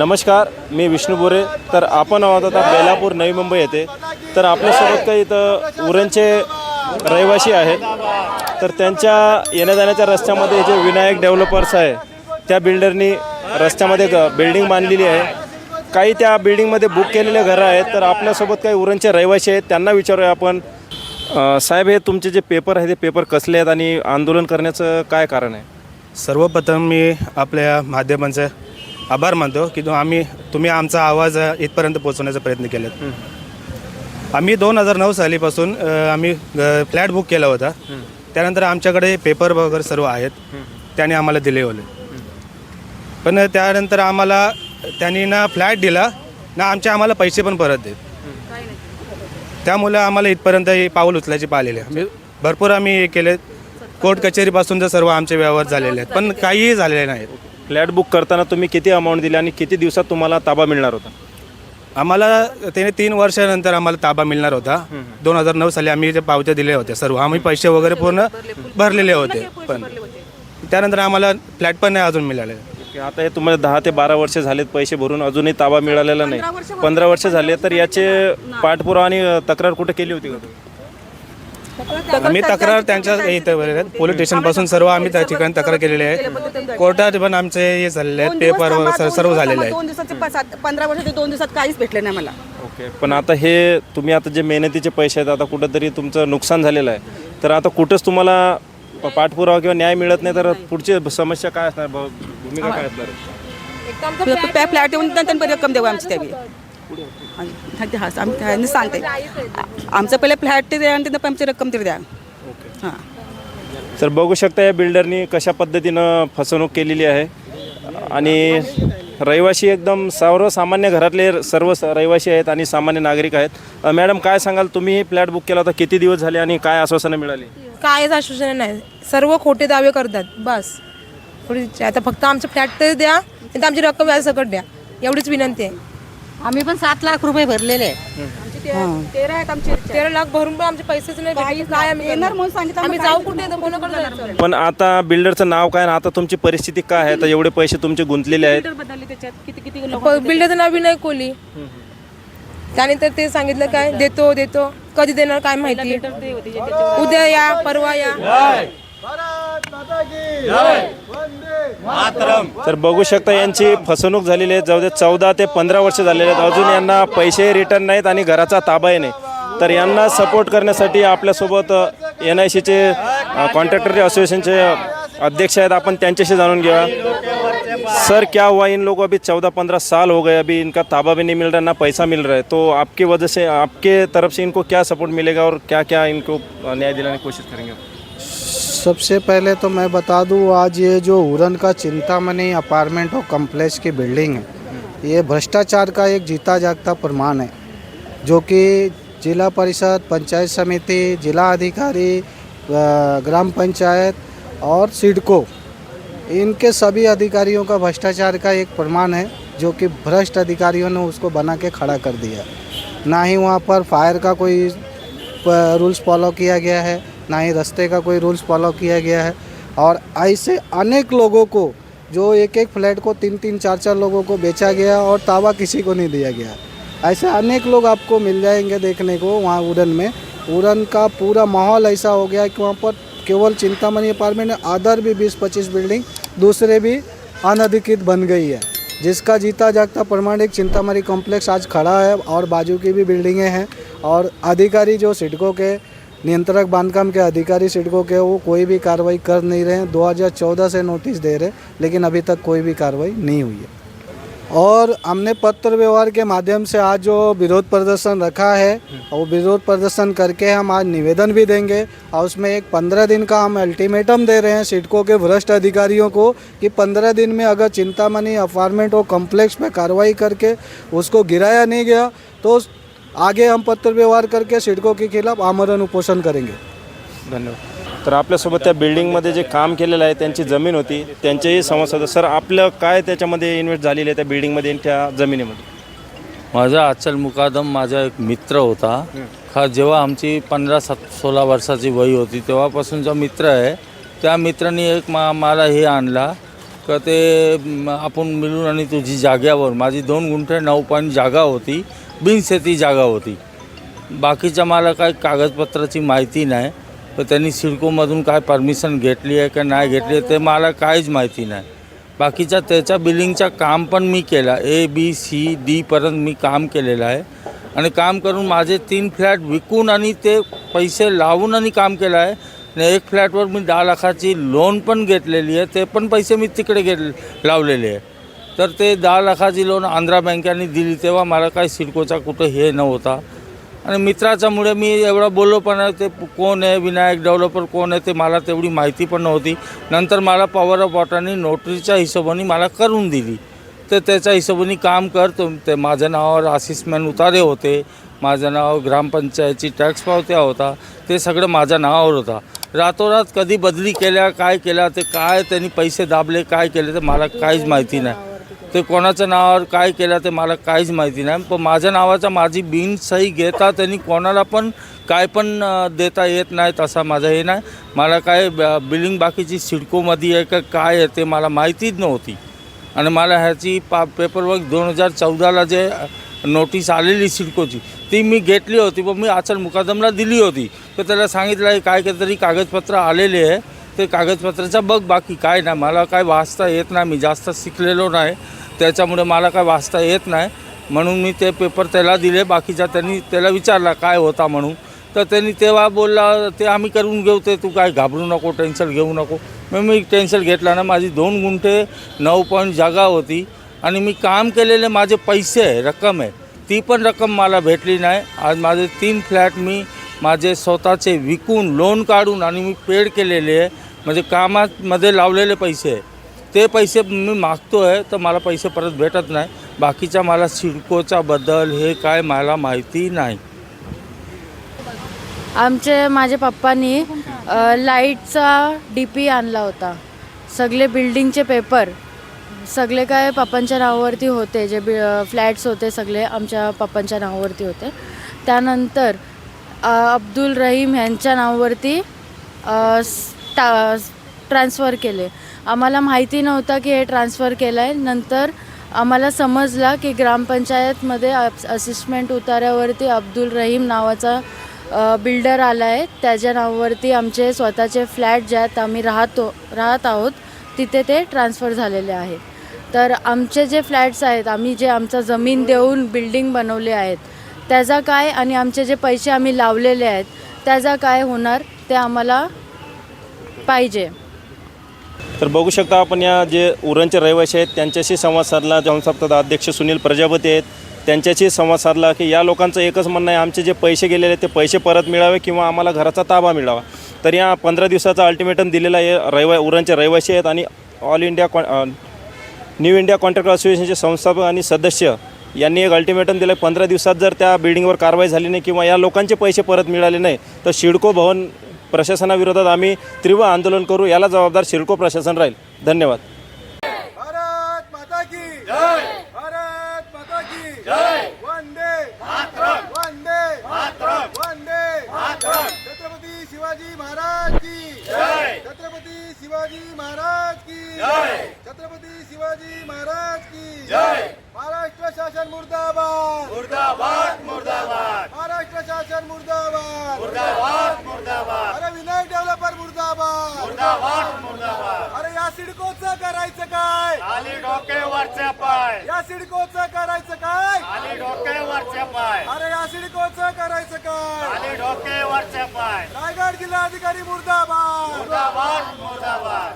नमस्कार मी विष्णू बोरे. तर आपण आहोत आता बेलापूर नवी मुंबई येथे. तर आपल्यासोबत काही इथं उरणचे रहिवासी आहेत. तर त्यांच्या येण्या जाण्याच्या रस्त्यामध्ये जे विनायक डेव्हलपर्स आहे त्या बिल्डरनी रस्त्यामध्ये ग बिल्डिंग बांधलेली आहे. काही त्या बिल्डिंगमध्ये बुक केलेले घरं आहेत. तर आपल्यासोबत काही उरणचे रहिवासी आहेत. त्यांना विचारूया आपण. साहेब हे तुमचे जे पेपर आहे ते पेपर कसले आहेत आणि आंदोलन करण्याचं काय कारण आहे? सर्वप्रथम मी आपल्या माध्यमांचं आभार मानतो की तो आम्ही तुम्ही आमचा आवाज इथपर्यंत पोहोचवण्याचा प्रयत्न केलेत. आम्ही दोन हजार नऊ सालीपासून आम्ही फ्लॅट बुक केला होता. त्यानंतर आमच्याकडे पेपर वगैरे सर्व आहेत. त्याने आम्हाला दिले होते. पण त्यानंतर आम्हाला त्यांनी ना फ्लॅट दिला ना आमचे आम्हाला पैसे पण परत देत. त्यामुळे आम्हाला इथपर्यंत हे पाऊल उचलायचे पाहिलेले आहे. भरपूर आम्ही हे केले कोर्ट कचेरीपासून तर सर्व आमचे व्यवहार झालेले आहेत. पण काहीही झालेले नाहीत. फ्लॅट बुक करताना तुम्ही किती अमाऊंट दिली आणि किती दिवसात तुम्हाला ताबा मिळणार होता? आम्हाला त्याने तीन वर्षानंतर आम्हाला ताबा मिळणार होता. दोन हजार नऊ साली आम्ही जे पावत्या दिल्या होत्या सर्व. आम्ही पैसे वगैरे पूर्ण भरलेले होते. पण त्यानंतर आम्हाला फ्लॅट पण नाही अजून मिळाले. आता हे तुम्हाला दहा ते बारा वर्ष झालेत पैसे भरून अजूनही ताबा मिळालेला नाही. पंधरा वर्ष झाले तर याचे पाठपुरावा आणि तक्रार कुठे केली होती का? तुम्ही? आम्ही तक्रार त्यांच्या इथं पोलीस स्टेशनपासून सर्व आम्ही त्या ठिकाणी तक्रार केलेली आहे. कोर्टात पण आमचे हे झालेले आहेत. पेपर वगैरे सर्व- झालेले दोन दिवसाचे सात- पंधरा वर्षाचे दोन दिवसात काहीच भेटले नाही मला. ओके पण आता हे तुम्ही आता जे मेहनतीचे पैसे आहेत आता कुठंतरी तुमचं नुकसान झालेलं आहे. तर आता कुठंच तुम्हाला पाठपुरावा किंवा न्याय मिळत नाही तर पुढची समस्या काय असणार? भूमिका काय असणार? आहे? फ्लॅट येऊन त्यांनी रक्कम देऊ आमची त्यावी आणि हा आम्ही त्यांनी सांगते. आमचं पहिले फ्लॅट ते द्या आणि त्यांना आमची रक्कम तरी द्या. हां. तर बघू शकता या बिल्डरनी कशा पद्धतीनं फसवणूक केलेली आहे. आणि रहिवासी एकदम सर्वसामान्य घरातले सर्व रहिवासी आहेत आणि सामान्य नागरिक आहेत. मॅडम काय सांगाल? तुम्ही फ्लॅट बुक केला होता किती दिवस झाले आणि काय आश्वासनं मिळाली? कायच आश्वासन नाही. सर्व खोटे दावे करतात बस. थोडी आता फक्त आमचं फ्लॅट तरी द्या नाही तर आमची रक्कम व्याज सकट द्या. एवढीच विनंती आहे. आम्ही पण सात लाख रुपये भरलेले आहे. तेरा आहेत आमचे तेरा लाख भरून पण आमचे पैसेच नाही आम्ही येणार? म्हणून सांगितलं आम्ही जाऊ कुठे तर कोणाकडे जायचं पण आता बिल्डरचं नाव काय आणि आता तुमची परिस्थिती काय आहे? आता एवढे पैसे तुमचे गुंतलेले आहेत. बदलले त्याच्यात. किती किती लोक प- बिल्डरचं नाव विनय कोहली त्याने तर ते सांगितलं काय? देतो देतो. कधी देणार काय माहिती? उद्या या परवा या. तर बघू शकता यांची फसवणूक झालेली आहे. जाऊ दे चौदा ते पंधरा वर्ष झालेले आहेत. अजून यांना पैसे रिटर्न नाहीत आणि घराचा ताबाही नाही. तर यांना सपोर्ट करण्यासाठी आपल्यासोबत एन आय सीचे कॉन्ट्रॅक्टर असोसिएशनचे अध्यक्ष आहेत आपण त्यांच्याशी जाणून घेऊया. सर क्या हुआ? इन लोगों अभी चौदह पंद्रह साल हो गए अभी इनका ताबा भी नहीं मिल रहा ना पैसा मिल रहा है। तो आपकी वजह से आपके तरफ से इनको क्या सपोर्ट मिलेगा और क्या क्या इनको न्याय दिलाने की कोशिश करेंगे सबसे पहले तो मैं बता दूँ, आज ये जो उड़न का चिंतामणि अपार्टमेंट और कम्प्लेक्स की बिल्डिंग है, ये भ्रष्टाचार का एक जीता जागता प्रमाण है, जो कि जिला परिषद, पंचायत समिति, जिला अधिकारी ग्राम पंचायत और सिडको, इनके सभी अधिकारियों का भ्रष्टाचार का एक प्रमाण है, जो कि भ्रष्ट अधिकारियों ने उसको बना के खड़ा कर दिया ना ही वहाँ पर फायर का कोई रूल्स फॉलो किया गया है ना ही रास्ते का कोई रूल्स फॉलो किया गया है। और ऐसे अनेक लोगों को, जो एक एक फ्लैट को तीन तीन चार चार लोगों को बेचा गया और ताबा किसी को नहीं दिया गया। ऐसे अनेक लोग आपको मिल जाएँगे देखने को वहाँ उड़न में। उड़न का पूरा माहौल ऐसा हो गया कि वहाँ पर केवल चिंतामणि अपार्टमेंट अदर भी बीस पच्चीस बिल्डिंग, दूसरे भी अनधिकृत बन गई है, जिसका जीता जागता प्रमाण एक चिंतामणि कॉम्प्लेक्स आज खड़ा है और बाजू की भी बिल्डिंगें हैं और अधिकारी जो सिडको के नियंत्रक बांधकाम के अधिकारी सिडको के वो कोई भी कार्रवाई कर नहीं रहे हैं। 2014 से नोटिस दे रहे लेकिन अभी तक कोई भी कार्रवाई नहीं हुई है। और हमने पत्र व्यवहार के माध्यम से आज जो विरोध प्रदर्शन रखा है, वो विरोध प्रदर्शन करके हम आज निवेदन भी देंगे और उसमें एक पंद्रह दिन का हम अल्टीमेटम दे रहे हैं सिडको के भ्रष्ट अधिकारियों को कि पंद्रह दिन में अगर चिंतामणि अपार्टमेंट और कॉम्प्लेक्स में कार्रवाई करके उसको गिराया नहीं गया तो आगे हम पत्र व्यवहार करके सिडको के खिलाफ आमरण उपोषण करेंगे। धन्यवाद। तर आपल्यासोबत त्या बिल्डिंगमध्ये जे काम केलेलं आहे त्यांची जमीन होती त्यांचेही समस्या होतं. सर आपलं काय त्याच्यामध्ये इन्व्हेस्ट झालेली आहे त्या बिल्डिंगमध्ये आणि त्या जमिनीमध्ये? माझा अचल मुकादम माझा एक मित्र होता. का जेव्हा आमची पंधरा सात सोळा वर्षाची वय होती तेव्हापासूनचा मित्र आहे त्या मित्राने एक मा मला हे आणला. का ते आपण मिळून आणि तुझी जाग्यावर माझी दोन गुंठे नऊ पॉईंट जागा होती. बिनशेती जागा होती. बाकीच्या मला काय कागदपत्राची माहिती नाही तर त्यांनी सिडकोमधून काय परमिशन घेतली आहे का नाही घेतली आहे ते मला काहीच माहिती नाही. बाकीच्या त्याच्या बिलिंगचं काम पण मी केलं ए बी सी डीपर्यंत मी काम केलेलं आहे. आणि काम करून माझे तीन फ्लॅट विकून आणि ते पैसे लावून आणि काम केलं आहे. आणि एक फ्लॅटवर मी दहा लाखाची लोन पण घेतलेली आहे ते पण पैसे मी तिकडे घेत लावलेले आहे. तर ते दहा लाखाची लोन आंध्रा बँकेने दिली तेव्हा मला काय सिडकोचा कुठं हे नव्हता. आणि मित्राच्यामुळे मी एवढा बोललो पण आहे ते कोण आहे विनायक डेव्हलपर कोण आहे ते मला तेवढी माहिती पण नव्हती. नंतर मला पॉवर ऑफ वॉटरनी नोटरीच्या हिशोबाने मला करून दिली. तर त्याच्या हिशोबाने काम करतो ते माझ्या नावावर असिस्टमेंट उतारे होते. माझ्या नाव ग्रामपंचायतची टॅक्स पावत्या होता. ते सगळं माझ्या नावावर होता. रातोरात कधी बदली केल्या काय केल्या ते काय त्यांनी पैसे दाबले काय केले ते मला काहीच माहिती नाही. ते कोणाच्या नावावर काय केलं ते मला काहीच माहिती नाही. पण माझ्या नावाचा माझी बिन सही घेता त्यांनी कोणाला पण काय पण देता येत नाही तसा माझा हे नाही. मला काय ब- बिलिंग बाकीची सिडकोमध्ये आहे का काय आहे ते मला माहितीच नव्हती. आणि मला ह्याची पा पेपरवर्क दोन हजार चौदाला जे नोटीस आलेली सिडकोची ती मी घेतली होती. पण मी आचल मुकादमला दिली होती. तर त्याला सांगितलं आहे काय काहीतरी कागदपत्र आलेले आहे. ते कागदपत्राचा बघ बाकी काय नाही. मला काय वाचता येत नाही. मी जास्त शिकलेलो नाही. त्याच्यामुळे मला काय वाचता येत नाही. म्हणून मी ते पेपर त्याला दिले. बाकीचा त्यांनी त्याला विचारला काय होता? म्हणून. तर त्यांनी तेव्हा बोलला ते आम्ही करून घेऊ. ते तू काय घाबरू नको टेन्शन घेऊ नको. मग मी टेन्शन घेतला ना माझी दोन गुंठे नऊ पॉईंट जागा होती. आणि मी काम केलेले माझे पैसे आहे रक्कम आहे. ती पण रक्कम मला भेटली नाही. आज माझे तीन फ्लॅट मी माझे स्वतःचे विकून लोन काढून आणि मी पेड केलेले आहे. म्हणजे कामामध्ये लावलेले पैसे ते पैसे मी मागतो आहे तर मला पैसे परत भेटत नाही. बाकीच्या मला सिडकोचा बदल हे काय मला माहिती नाही. आमचे माझ्या पप्पांनी लाईटचा डी पी आणला होता. सगळे बिल्डिंगचे पेपर सगळे काय पप्पांच्या नावावरती होते. जे बि फ्लॅट्स होते सगळे आमच्या पप्पांच्या नावावरती होते. त्यानंतर अब्दुल रहीम ह्यांच्या नावावरती टा ट्रान्सफर केले. आम्हाला माहिती नव्हतं की हे ट्रान्सफर केलं आहे नंतर आम्हाला समजलं की ग्रामपंचायतमध्ये असिस्टमेंट उतार्यावरती अब्दुल रहीम नावाचा बिल्डर आला आहे त्याच्या नावावरती आमचे स्वतःचे फ्लॅट ज्यात आम्ही राहतो राहत आहोत तिथे ते ट्रान्सफर झालेले आहेत तर आमचे जे फ्लॅट्स आहेत आम्ही जे आमचा जमीन देऊन बिल्डिंग बनवले आहेत त्याचा काय आणि आमचे जे पैसे आम्ही लावलेले आहेत त्याचा काय होणार ते आम्हाला पाहिजे. तर बघू शकता आपण या जे उरणचे रहिवासी आहेत त्यांच्याशी संवाद साधला. जनसप्ताह अध्यक्ष सुनील प्रजापती आहेत. त्यांच्याशी संवाद साधला की या लोकांचं एकच म्हणणं आहे आमचे जे पैसे गेलेले आहेत ते पैसे परत मिळावे किंवा आम्हाला घराचा ताबा मिळावा. तर या पंधरा दिवसाचा अल्टिमेटम दिलेला आहे रहिवा उरणचे रहिवासी आहेत आणि ऑल इंडिया कॉ न्यू इंडिया कॉन्ट्रॅक्टर असोसिएशनचे संस्थापक आणि सदस्य यांनी एक अल्टिमेटम दिलं आहे पंधरा दिवसात जर त्या बिल्डिंगवर कारवाई झाली नाही किंवा या लोकांचे पैसे परत मिळाले नाही तर शिडको भवन प्रशासनाविरोधात आम्ही तीव्र आंदोलन करू याला जबाबदार शिडको प्रशासन राहील. धन्यवाद. अरे या सिडकोचं करायचं काय? आली डोके वरच्या पाय. या सिडकोचं करायचं काय? आली डोके वरच्या पाय. अरे या सिडकोचं करायचं काय? आली डोके वरच्या पाय. रायगड जिल्हाधिकारी मुर्दाबाद. मुर्दाबाद मुर्दाबाद.